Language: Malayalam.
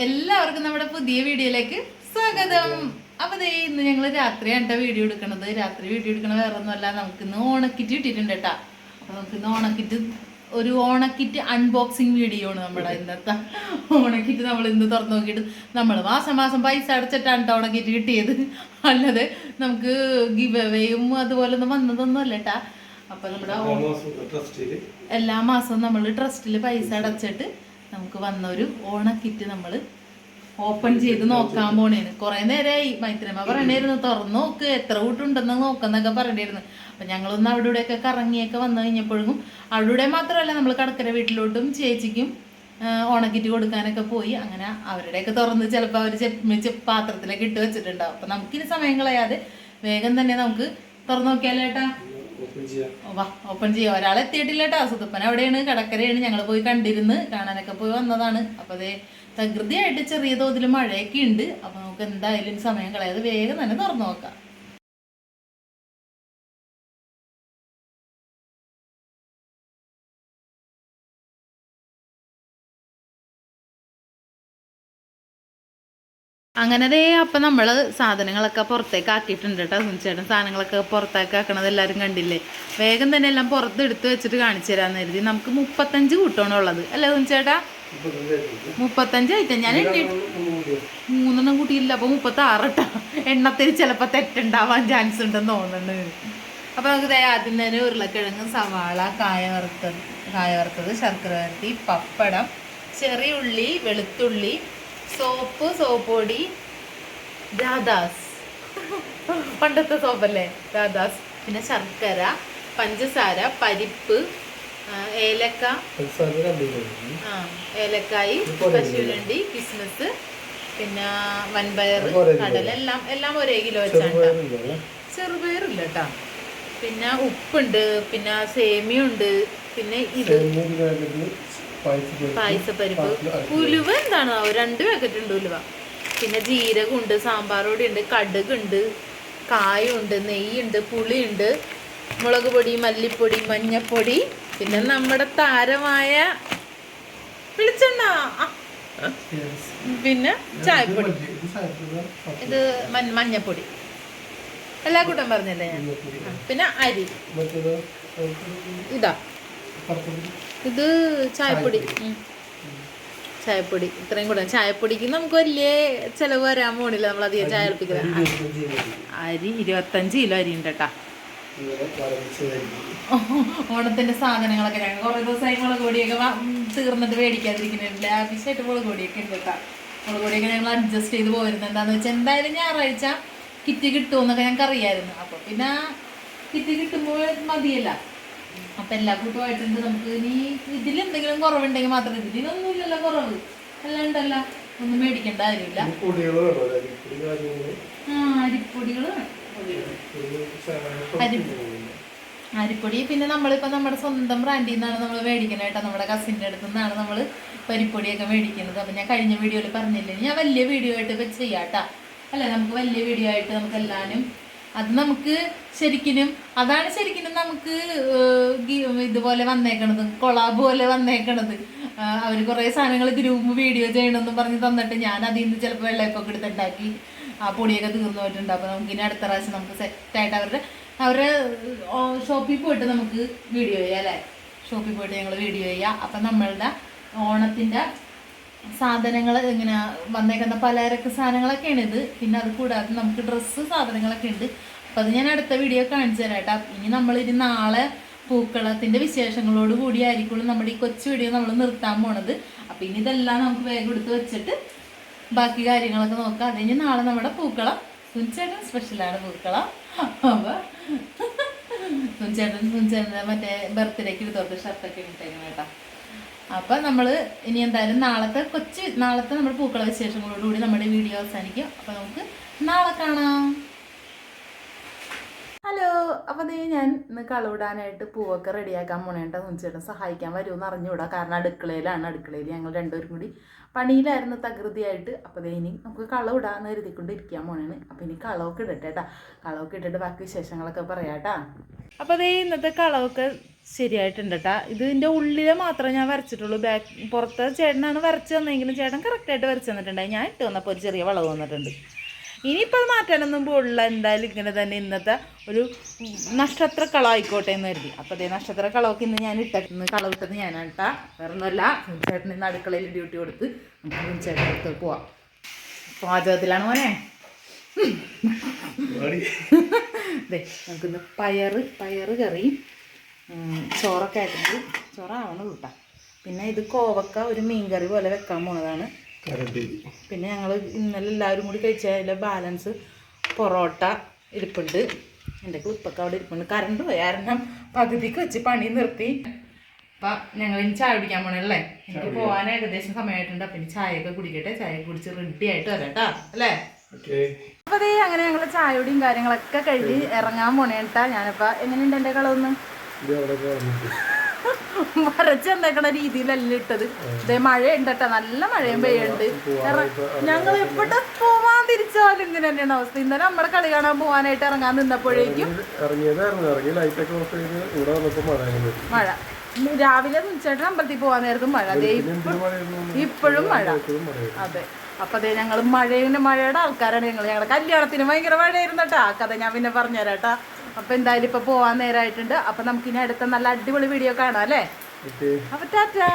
എല്ലാവർക്കും നമ്മുടെ പുതിയ വീഡിയോയിലേക്ക് സ്വാഗതം. അപ്പൊ ദേ ഇന്ന് ഞങ്ങൾ രാത്രിയാണ് വീഡിയോ എടുക്കണത്. രാത്രി വീഡിയോ എടുക്കണ വേറെ ഒന്നുമല്ല നമുക്ക് ഇന്ന് ഓണക്കിറ്റ് കിട്ടിയിട്ടുണ്ട് കേട്ടാ അപ്പൊ നമുക്ക് ഇന്ന് ഓണക്കിറ്റ് ഒരു ഓണക്കിറ്റ് അൺബോക്സിങ് വീഡിയോ ആണ് നമ്മുടെ ഇന്നത്തെ ഓണക്കിറ്റ് നമ്മൾ ഇന്ന് തുറന്നു നോക്കിയിട്ട് നമ്മൾ മാസം മാസം പൈസ അടച്ചിട്ടാണ് ട്ടോ ഓണക്കിറ്റ് കിട്ടിയത്. അല്ലാതെ നമുക്ക് ഗിവ് അവേയും അതുപോലെ ഒന്നും വന്നതൊന്നും അല്ല കേട്ടാ അപ്പൊ നമ്മുടെ എല്ലാ മാസവും നമ്മൾ ട്രസ്റ്റിൽ പൈസ അടച്ചിട്ട് നമുക്ക് വന്ന ഒരു ഓണക്കിറ്റ് നമ്മൾ ഓപ്പൺ ചെയ്ത് നോക്കാൻ പോണേന്. കുറെ നേരമായി മൈത്രമ്മ പറയണായിരുന്നു തുറന്നു നോക്ക് എത്ര കൂട്ടുണ്ടെന്ന് നോക്കുന്നൊക്കെ പറയണായിരുന്നു. അപ്പൊ ഞങ്ങളൊന്ന് അവിടെ ഇവിടെയൊക്കെ കറങ്ങിയൊക്കെ വന്നു കഴിഞ്ഞപ്പോഴും അവിടെ മാത്രമല്ല നമ്മൾ കടക്കര വീട്ടിലോട്ടും ചേച്ചിക്കും ഓണക്കിറ്റ് കൊടുക്കാനൊക്കെ പോയി. അങ്ങനെ അവരുടെയൊക്കെ തുറന്ന് ചിലപ്പോൾ അവർ പാത്രത്തിലൊക്കെ ഇട്ട് വെച്ചിട്ടുണ്ടാവും. അപ്പൊ നമുക്കിനി സമയം കളയാതെ വേഗം തന്നെ നമുക്ക് തുറന്നു നോക്കിയാലോ ഏട്ടാ? ഓപ്പൺ ചെയ്യാം ഓപ്പൺ ചെയ്യാം. ഒരാൾ എത്തിയിട്ടില്ല കേട്ടോ സുതപ്പൻ അവിടെയാണ് കടക്കരയാണ്. ഞങ്ങൾ പോയി കണ്ടിരുന്ന് കാണാനൊക്കെ പോയി വന്നതാണ്. അപ്പൊ അതേ തകൃതിയായിട്ട് ചെറിയ തോതിൽ മഴയൊക്കെ ഉണ്ട്. അപ്പൊ നമുക്ക് എന്തായാലും സമയം കളയാതെ വേഗം തന്നെ തുറന്നു നോക്കാം. അങ്ങനെ ദേ അപ്പം നമ്മൾ സാധനങ്ങളൊക്കെ പുറത്തേക്ക് ആക്കിയിട്ടുണ്ട് കേട്ടോ. സുനിച്ചേട്ടൻ സാധനങ്ങളൊക്കെ പുറത്തേക്ക് ആക്കണത് എല്ലാവരും കണ്ടില്ലേ? വേഗം തന്നെ എല്ലാം പുറത്ത് എടുത്ത് വെച്ചിട്ട് കാണിച്ചു തരാമെന്ന് കരുതി. നമുക്ക് മുപ്പത്തഞ്ച് കൂട്ടമാണ് ഉള്ളത്. അല്ലേ സുനിച്ചേട്ടാ? മുപ്പത്തഞ്ച് ആയിട്ട് ഞാൻ എണ്ണി മൂന്നെണ്ണം കൂട്ടിയില്ല അപ്പോൾ മുപ്പത്തി ആറട്ടാ എണ്ണത്തിൽ ചിലപ്പോൾ തെറ്റുണ്ടാവാൻ ചാൻസ് ഉണ്ടെന്ന് തോന്നുന്നുണ്ട് അപ്പോൾ നമുക്ക് ദേ ആദ്യം തന്നെ ഉരുളക്കിഴങ്ങ് സവാള കായ വറുത്തത് കായ വറുത്തത് ശർക്കര വരത്തി പപ്പടം ചെറിയ ഉള്ളി വെളുത്തുള്ളി സോപ്പ് സോപ്പ് പൊടി രാധാസ്. പണ്ടത്തെ സോപ്പല്ലേ? രാധാസ്. പിന്നെ ശർക്കര പഞ്ചസാര പരിപ്പ് ഏലക്ക. ആ ഏലക്കായി കശുവണ്ടി കിസ്മസ് പിന്നെ വൻപയർ കടല എല്ലാം എല്ലാം ഒരേ കിലോ വെച്ചാണ് ചെറുപയറില്ല കേട്ടാ. പിന്നെ ഉപ്പുണ്ട് പിന്നെ സേമിയുണ്ട് പിന്നെ ഇത്. പായസപ്പരിപ്പ്. ഉലുവ എന്താണ്? രണ്ട് പാക്കറ്റ് ഉണ്ട് ഉലുവ. പിന്നെ ജീരകമുണ്ട് സാമ്പാറോടി ഉണ്ട് കടുകുണ്ട് കായുണ്ട് നെയ്യുണ്ട് പുളിയുണ്ട് മുളക് പൊടി മല്ലിപ്പൊടി മഞ്ഞപ്പൊടി പിന്നെ നമ്മുടെ താരമായ വെളിച്ചെണ്ണ. പിന്നെ ചായപ്പൊടി. ഇത് മഞ്ഞപ്പൊടി. എല്ലാ കൂട്ടം പറഞ്ഞല്ലേ ഞാൻ? പിന്നെ അരി. ഇതാ. ഇത് ചായപ്പൊടി. ചായപ്പൊടി. ഇത്രയും കൂടെ. ചായപ്പൊടിക്ക് നമുക്ക് വലിയ ചിലവ് വരാൻ പോണില്ല. നമ്മൾ അധികം ചായ കളിപ്പിക്കുന്നത് അരി ഇരുപത്തഞ്ച് കിലോ അരി. ഉണ്ട് കേട്ടാ. ഓണത്തിന്റെ സാധനങ്ങളൊക്കെ ഞങ്ങൾ കുറെ ദിവസമായി മുളക് പൊടിയൊക്കെ തീർന്നിട്ട് മേടിക്കാതിരിക്കുന്നുണ്ട് ലാവിഷായിട്ട് മുളക് പൊടിയൊക്കെ ഉണ്ട് കേട്ടാ. മുളക് പൊടിയൊക്കെ ഞങ്ങൾ അഡ്ജസ്റ്റ് ചെയ്ത് പോയിരുന്നു എന്താന്ന് വെച്ചാൽ എന്തായാലും ഞായറാഴ്ച കിറ്റ് കിട്ടുമെന്നൊക്കെ ഞങ്ങൾക്ക് അറിയായിരുന്നു അപ്പൊ പിന്നെ കിറ്റ് കിട്ടുമ്പോൾ മതിയല്ല. അപ്പൊ എല്ലാ കൂട്ടമായിട്ടുണ്ട് നമുക്ക് ഇനി ഇതിൽ എന്തെങ്കിലും കുറവുണ്ടെങ്കിൽ മാത്രം ഇതിൽ ഇല്ലല്ലോ കുറവ്. അല്ലാണ്ടല്ല ഒന്നും മേടിക്കേണ്ട കാര്യമില്ല. അരിപ്പൊടി ആ അരിപ്പൊടികൾ അരിപ്പൊടി പിന്നെ നമ്മളിപ്പോൾ നമ്മുടെ സ്വന്തം ബ്രാൻഡിൽ നിന്നാണ് നമ്മൾ മേടിക്കുന്നത് കേട്ടോ. നമ്മുടെ കസിന്റെ അടുത്തു നിന്നാണ് നമ്മൾ പരിപ്പൊടിയൊക്കെ മേടിക്കുന്നത്. അപ്പം ഞാൻ കഴിഞ്ഞ വീഡിയോയിൽ പറഞ്ഞില്ലേ? ഞാൻ വലിയ വീഡിയോ ആയിട്ട് ഇപ്പം ചെയ്യാട്ടാ അല്ലേ? നമുക്ക് വലിയ വീഡിയോ ആയിട്ട് നമുക്ക് എല്ലാവരും അത് നമുക്ക് ശരിക്കിനും അതാണ് ശരിക്കിനും നമുക്ക് ഇതുപോലെ വന്നേക്കണത് കൊളാബ് പോലെ വന്നേക്കണത്. അവർ കുറേ സാധനങ്ങൾ ഗ്രൂപ്പ് വീഡിയോ ചെയ്യണമെന്ന് പറഞ്ഞ് തന്നിട്ട് ഞാൻ അതിൽ നിന്ന് ചിലപ്പോൾ വെള്ളയപ്പൊക്കെ എടുത്തുണ്ടാക്കി ആ പൊടിയൊക്കെ തീർന്നു പോയിട്ടുണ്ട്. അപ്പോൾ നമുക്ക് ഇനി അടുത്ത പ്രാവശ്യം നമുക്ക് സെറ്റായിട്ട് അവരുടെ അവരുടെ ഷോപ്പിൽ പോയിട്ട് നമുക്ക് വീഡിയോ ചെയ്യാം അല്ലേ? ഷോപ്പിൽ പോയിട്ട് ഞങ്ങൾ വീഡിയോ ചെയ്യാം. അപ്പം നമ്മളുടെ ഓണത്തിന്റെ സാധനങ്ങൾ ഇങ്ങനെ വന്നേക്കുന്ന പലചരക്ക് സാധനങ്ങളൊക്കെയാണ് ഇത്. പിന്നെ അത് കൂടാതെ നമുക്ക് ഡ്രസ്സ് സാധനങ്ങളൊക്കെ ഉണ്ട് അപ്പം അത് ഞാൻ അടുത്ത വീഡിയോ കാണിച്ചു തരാം ഇനി നമ്മൾ ഇനി നാളെ പൂക്കളത്തിന്റെ വിശേഷങ്ങളോട് കൂടി ആയിരിക്കുള്ളൂ നമ്മുടെ ഈ കൊച്ചു വീഡിയോ നമ്മൾ നിർത്താൻ പോണത്. അപ്പം ഇനി ഇതെല്ലാം നമുക്ക് വേഗം എടുത്ത് വെച്ചിട്ട് ബാക്കി കാര്യങ്ങളൊക്കെ നോക്കാം. അത് കഴിഞ്ഞ് നാളെ നമ്മുടെ പൂക്കളം സുനിച്ചേട്ടൻ സ്പെഷ്യലാണ് പൂക്കളം. അപ്പോൾ സുനിച്ചേട്ടൻ സുനിച്ചേട്ടന്റെ മറ്റേ ബർത്ത്ഡേക്ക് എടുത്തോട്ട് ഷർട്ടൊക്കെ ഇട്ടേക്കണം കേട്ടോ. അപ്പം നമ്മൾ ഇനി എന്തായാലും നാളത്തെ കൊച്ചു നാളത്തെ നമ്മുടെ പൂക്കള വിശേഷങ്ങളോടുകൂടി നമ്മുടെ വീഡിയോ അവസാനിക്കും. അപ്പം നമുക്ക് നാളെ കാണാം. ഹലോ അപ്പോൾ ദേ ഞാൻ ഇന്ന് കളവിടാനായിട്ട് പൂവൊക്കെ റെഡിയാക്കാൻ പോണേണ്ട ചേട്ടൻ സഹായിക്കാൻ വരുമെന്ന് അറിഞ്ഞുകൂടാ. കാരണം അടുക്കളയിലാണ്. അടുക്കളയിൽ ഞങ്ങൾ രണ്ടുപേരും കൂടി പണിയിലായിരുന്നു തകൃതിയായിട്ട്. അപ്പോൾ ദേ ഇനി നമുക്ക് കളവിടാന്ന് കരുതിക്കൊണ്ട് ഇരിക്കാൻ പോണേണ്. അപ്പോൾ ഇനി കളവൊക്കെ ഇടട്ടെ കേട്ടാ കളവൊക്കെ ഇട്ടിട്ട് ബാക്കി വിശേഷങ്ങളൊക്കെ പറയാട്ടാ അപ്പോൾ ദേ ഇന്നത്തെ കളവൊക്കെ ശരിയായിട്ടുണ്ട് കേട്ടാ ഇതിന്റെ ഉള്ളിലെ മാത്രമേ ഞാൻ വരച്ചിട്ടുള്ളൂ. ബാക്ക് പുറത്ത് ചേട്ടനാണ് വരച്ച് തന്നെങ്കിലും ചേട്ടൻ കറക്റ്റായിട്ട് വരച്ച് തന്നിട്ടുണ്ടായി. ഞാൻ ഇട്ട് വന്നപ്പോൾ ഒരു ചെറിയ വളവ് വന്നിട്ടുണ്ട്. ഇനിയിപ്പോൾ അത് മാറ്റാനൊന്നും പോലുള്ള എന്തായാലും ഇങ്ങനെ തന്നെ ഇന്നത്തെ ഒരു നക്ഷത്ര കള ആയിക്കോട്ടെ എന്ന് കരുതി. അപ്പോൾ അതേ നക്ഷത്ര കളമൊക്കെ ഇന്ന് ഞാൻ ഇട്ട കള കളവിട്ടത് ഞാൻ കേട്ടാ വേറെ ഒന്നുമല്ല ചേട്ടൻ ഇന്ന് അടുക്കളയിൽ ഡ്യൂട്ടി കൊടുത്ത് നമുക്ക് ചേട്ടൻ അടുത്ത് പോവാം. പാചകത്തിലാണ് മോനെ. അതെ നമുക്കിന്ന് പയറ് പയറ് കറി ചോറൊക്കെ ആയിട്ടുണ്ട്. ചോറാവണം കൂട്ടാം പിന്നെ ഇത് കോവക്ക ഒരു മീൻകറി പോലെ വെക്കാൻ പോണതാണ്. പിന്നെ ഞങ്ങൾ ഇന്നലെ എല്ലാവരും കൂടി കഴിച്ചതിലെ ബാലൻസ് പൊറോട്ട ഇരിപ്പുണ്ട്. എന്റെ ക്ലിപ്പൊക്കെ അവിടെ ഇരിപ്പുണ്ട്. കറണ്ട് പോയി. കാരണം പകുതിക്ക് വെച്ച് പണി നിർത്തി. അപ്പം ഞങ്ങൾ ഇനി ചായ കുടിക്കാൻ പോണല്ലേ എനിക്ക് പോകാൻ ഏകദേശം സമയമായിട്ടുണ്ട്. അപ്പം ഇനി ചായയൊക്കെ കുടിക്കട്ടെ. ചായ കുടിച്ച് റെഡി ആയിട്ട് വരാട്ടാ അല്ലേ? ഓക്കേ. അപ്പൊ ദേ അങ്ങനെ ഞങ്ങൾ ചായയുടെയും കാര്യങ്ങളൊക്കെ കഴിഞ്ഞ് ഇറങ്ങാൻ പോണേട്ടാ ഞാനിപ്പോ എങ്ങനെയുണ്ട് എന്റെ കളവൊന്ന്? അവിടെ രീതിയിലല്ല ഇട്ടത്. ഇതേ മഴ ഉണ്ടട്ടാ നല്ല മഴയും പെയ്യുണ്ട്. ഞങ്ങൾ എവിടെ പോവാൻ തിരിച്ചാലും ഇങ്ങനെ തന്നെയാണ് അവസ്ഥ. ഇന്നലെ നമ്മുടെ കളി കാണാൻ പോവാനായിട്ട് ഇറങ്ങാൻ നിന്നപ്പോഴേക്കും മഴ രാവിലെ ചേട്ടൻ അമ്പലത്തിൽ പോവാൻ നേരത്തും മഴ. അതേ ഇപ്പോഴും മഴ. അതെ. അപ്പൊ അതെ ഞങ്ങൾ മഴയുടെ മഴയുടെ ആൾക്കാരാണ് ഞങ്ങൾ ഞങ്ങളുടെ കല്യാണത്തിന് ഭയങ്കര മഴയായിരുന്നു കേട്ടോ. ആ കഥ ഞാൻ പിന്നെ പറഞ്ഞുതരാം കേട്ടോ. അപ്പൊ എന്തായാലും ഇപ്പൊ പോവാൻ നേരമായിട്ടുണ്ട് അപ്പൊ നമുക്കിനി അടുത്ത നല്ല അടിപൊളി വീഡിയോ കാണാം അല്ലേ? ഓക്കേ. അപ്പൊ ടാറ്റാ.